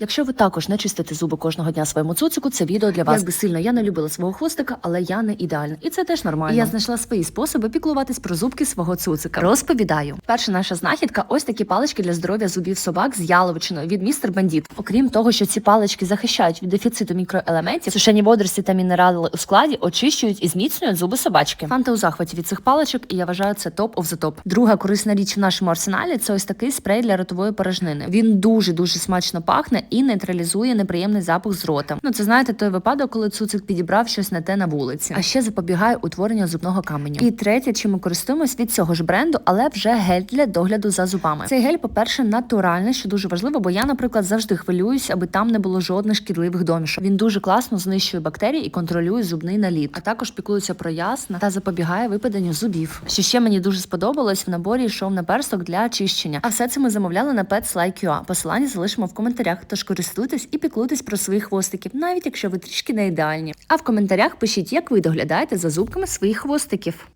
Якщо ви також не чистите зуби кожного дня своєму цуцику, це відео для вас. Як би сильно я не любила свого хвостика, але я не ідеальна. І це теж нормально. І я знайшла свої способи піклуватись про зубки свого цуцика. Розповідаю. Перша наша знахідка ось такі палички для здоров'я зубів собак з яловичиною від містер Бандіт. Окрім того, що ці палички захищають від дефіциту мікроелементів, сушені водорості та мінерали у складі очищують і зміцнюють зуби собачки. Фанта у захваті від цих паличок, і я вважаю це топ the топ. Друга корисна річ в нашому арсеналі це ось такий спрей для ротової порожнини. Він дуже дуже смачно пахне і нейтралізує неприємний запах з рота. Ну це знаєте той випадок, коли цуцик підібрав щось не те на вулиці. А ще запобігає утворенню зубного каменю. І третє, чим ми користуємось від цього ж бренду, але вже гель для догляду за зубами. Цей гель, по-перше, натуральний, що дуже важливо, бо я, наприклад, завжди хвилююсь, аби там не було жодних шкідливих домішок. Він дуже класно знищує бактерії і контролює зубний наліт, а також піклується про ясна та запобігає випаденню зубів. Що ще мені дуже сподобалось, в наборі йшов наперсток для очищення. А все це ми замовляли на PetSly.ua. Посилання залишимо в коментарях. Тож користуйтесь і піклуйтесь про своїх хвостиків, навіть якщо ви трішки не ідеальні. А в коментарях пишіть, як ви доглядаєте за зубками своїх хвостиків.